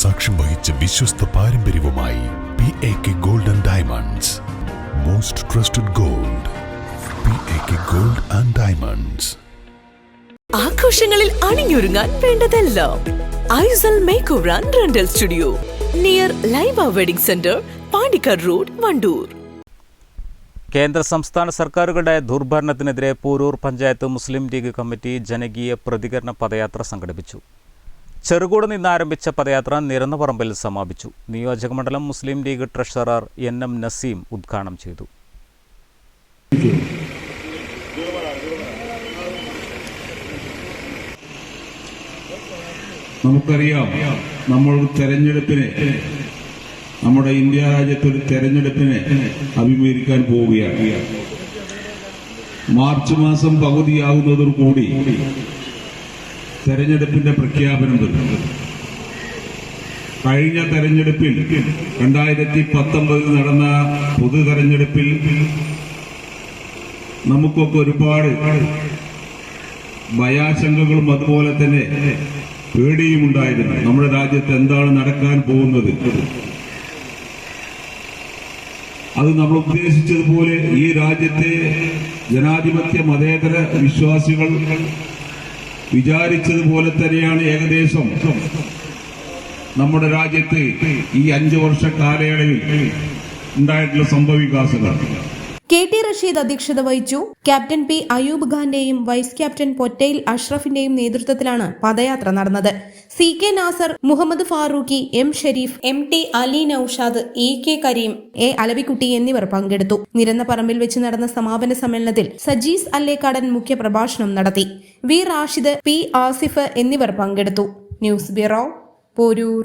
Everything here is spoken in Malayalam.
സാക്ഷ്യം വഹിച്ച വിശ്വസ്ത പാരമ്പര്യവുമായി P A K gold and diamonds most trusted gold P A K gold and diamonds ആഘോഷങ്ങളിൽ അണിഞ്ഞൊരുങ്ങാൻ വേണ്ടതെല്ലാം Aisal make and rental studio. Near Laiba wedding centre Pandikkad road Wandoor. കേന്ദ്ര സംസ്ഥാന സർക്കാരുകളുടെ ദുർഭരണത്തിനെതിരെ പൂരൂർ പഞ്ചായത്ത് മുസ്ലിം ലീഗ് കമ്മിറ്റി ജനകീയ പ്രതികരണ പദയാത്ര സംഘടിപ്പിച്ചു. ചെറുകൂട് നിന്നാരംഭിച്ച പദയാത്ര നിരന്നപറമ്പിൽ സമാപിച്ചു. നിയോജകമണ്ഡലം Muslim League treasurer N M Naseem ഉദ്ഘാടനം ചെയ്തു. നമുക്കറിയാം നമ്മൾ തെരഞ്ഞെടുപ്പിനെ നമ്മുടെ ഇന്ത്യ രാജ്യത്ത് ഒരു തെരഞ്ഞെടുപ്പിനെ അഭിമുഖീകരിക്കാൻ പോവുകയാണ്. മാർച്ച് മാസം പകുതിയാകുന്നതോടുകൂടി തെരഞ്ഞെടുപ്പിന്റെ പ്രഖ്യാപനം വരും കഴിഞ്ഞ തെരഞ്ഞെടുപ്പിൽ രണ്ടായിരത്തി പത്തൊമ്പതിൽ നടന്ന പൊതു തെരഞ്ഞെടുപ്പിൽ നമുക്കൊക്കെ ഒരുപാട് ഭയാശങ്കകളും അതുപോലെ തന്നെ പേടിയും ഉണ്ടായിരുന്നു. നമ്മുടെ രാജ്യത്ത് എന്താണ് നടക്കാൻ പോകുന്നത്? അത് നമ്മൾ ഉദ്ദേശിച്ചതുപോലെ ഈ രാജ്യത്തെ ജനാധിപത്യ മതേതര വിശ്വാസികൾ വിചാരിച്ചതുപോലെ തന്നെയാണ് ഏകദേശം. നമ്മുടെ രാജ്യത്ത് ഈ അഞ്ചു വർഷ കാലയളവിൽ ഉണ്ടായിട്ടുള്ള സംഭവവികാസങ്ങൾ. കെ ടി റഷീദ് അധ്യക്ഷത വഹിച്ചു. ക്യാപ്റ്റൻ പി അയൂബ് ഖാന്റെയും വൈസ് ക്യാപ്റ്റൻ പൊറ്റയിൽ അഷ്റഫിന്റെയും നേതൃത്വത്തിലാണ് പദയാത്ര നടന്നത്. C K Nasar Muhammad Farooqui M Sharif M T Ali Naushad E K Kareem A Alavikutty എന്നിവർ പങ്കെടുത്തു. നിരന്ന പറമ്പിൽ വെച്ച് നടന്ന സമാപന സമ്മേളനത്തിൽ സജീസ് അല്ലേക്കാടൻ മുഖ്യ പ്രഭാഷണം നടത്തി. വി റാഷിദ് പി ആസിഫ് എന്നിവർ പങ്കെടുത്തു. News bureau Porur.